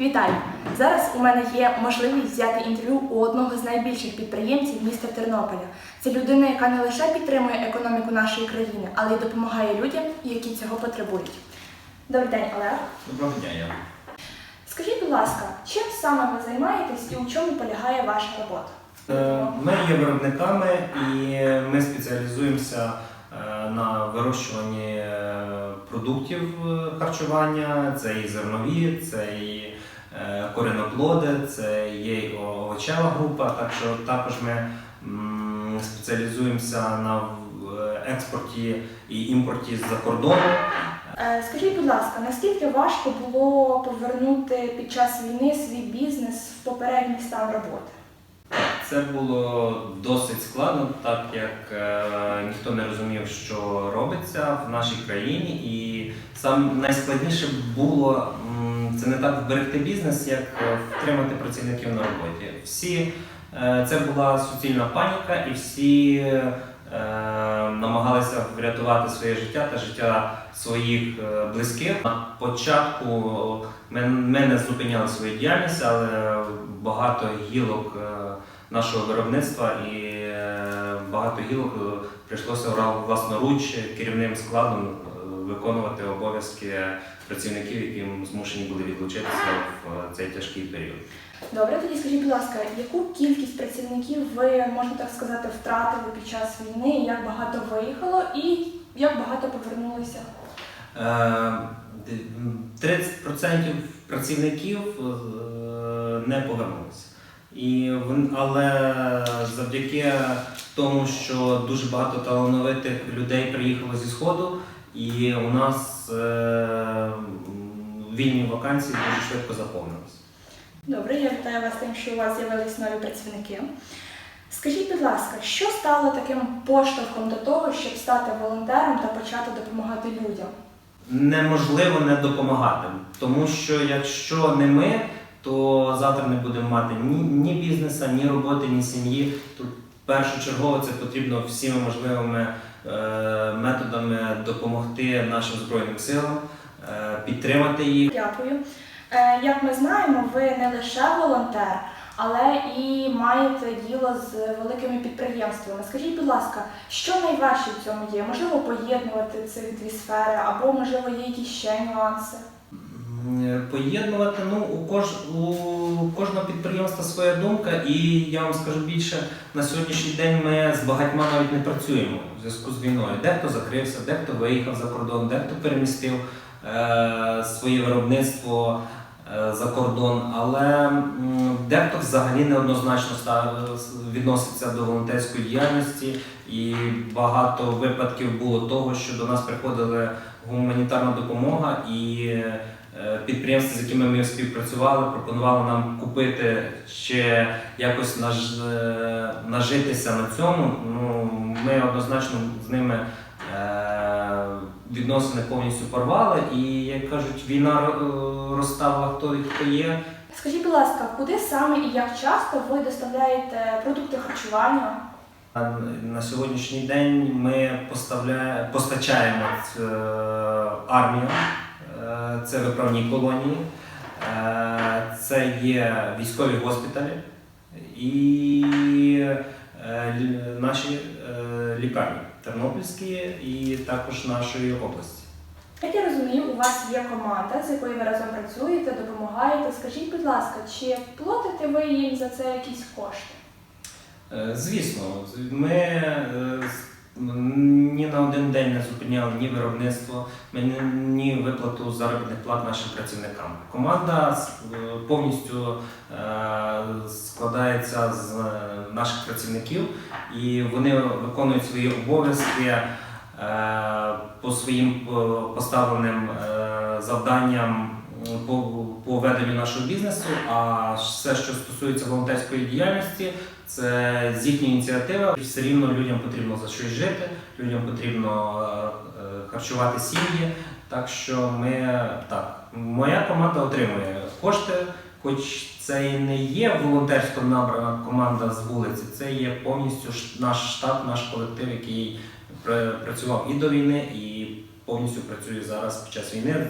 Вітаю! Зараз у мене є можливість взяти інтерв'ю у одного з найбільших підприємців міста Тернополя. Це людина, яка не лише підтримує економіку нашої країни, але й допомагає людям, які цього потребують. Добрий день, Олег. Доброго дня, Яна. Скажіть, будь ласка, чим саме ви займаєтесь і у чому полягає ваша робота? Е, Ми є виробниками і ми спеціалізуємося е, на вирощуванні е, продуктів харчування. Це і зернові, це і е, коріноплоди, це є і овочева група. Так що також ми спеціалізуємося на е, експорті і імпорті з-за кордону. Е, Скажіть, будь ласка, наскільки важко було повернути під час війни свій бізнес в попередній стан роботи? Це було досить складно, так як е, ніхто не розумів, що робиться в нашій країні. І сам найскладніше було це не так вберегти бізнес, як е, втримати працівників на роботі. Всі е, це була суцільна паніка, і всі е, намагалися врятувати своє життя та життя своїх близьких. На початку ми, ми не зупиняли свою діяльність, але багато гілок. нашого виробництва і багато гілок прийшлося власноруч керівним складом виконувати обов'язки працівників, які змушені були відлучитися в е, цей тяжкий період. Добре, тоді скажіть, будь ласка, яку кількість працівників ви, можна так сказати, втратили під час війни, як багато виїхало і як багато повернулися? Е, 30% працівників е, не повернулися. І але завдяки тому, що дуже багато талановитих людей приїхало зі сходу, і у нас е, вільні вакансії дуже швидко заповнилися. Добре, я вітаю вас тим, що у вас з'явились нові працівники. Скажіть, будь ласка, що стало таким поштовхом до того, щоб стати волонтером та почати допомагати людям? Неможливо не допомагати, тому що якщо не ми, то завтра не будемо мати ні, ні бізнеса, ні роботи, ні сім'ї. Першочергово це потрібно всіми можливими е, методами допомогти нашим збройним силам, е, підтримати їх. Дякую. Е, Як ми знаємо, ви не лише волонтер, але і маєте діло з великими підприємствами. Скажіть, будь ласка, що найважче в цьому є? Можливо, поєднувати ці дві сфери, або можливо є якісь ще нюанси? М, Поєднувати, ну у кож у кожного підприємства своя думка, і я вам скажу більше, на сьогоднішній день ми з багатьма навіть не працюємо в зв'язку з війною. Дехто закрився, дехто виїхав за кордон, дехто перемістив е, своє виробництво е, за кордон, але дехто взагалі неоднозначно відноситься до волонтерської діяльності, і багато випадків було того, що до нас приходила гуманітарна допомога і. Е, Підприємства, з якими ми співпрацювали, пропонували нам купити чи якось е, нажитися на цьому. Ну, ми однозначно з ними е, відносини повністю порвали. І як кажуть, війна розставила хто і хто є. Скажіть, будь ласка, куди саме і як часто ви доставляєте продукти харчування? На сьогоднішній день ми постачаємо армію, це виправні колонії, е, це є військові госпіталі і е, наші е, лікарні Тернопільські і також нашої області. Як я розумію, у вас є команда, з якою ви разом працюєте, допомагаєте. Скажіть, будь ласка, чи платите ви їм за це якісь кошти? Е, Звісно, ми е, ні на один день не зупиняли ні виробництво, ні, виплату заробітних плат нашим працівникам. Команда е, повністю е, складається з е, наших працівників і вони виконують свої обов'язки по своїм поставленим завданням по, по веденню нашого бізнесу. А все, що стосується волонтерської діяльності, це з їхньої ініціативи. Все рівно людям потрібно за щось жити, людям потрібно е, е, харчувати сім'ї. Так що ми так, моя команда отримує кошти, хоч це і не є волонтерсько набрана команда з вулиці, це є повністю наш штаб, наш колектив, який працював і до війни, і повністю працює зараз під час війни.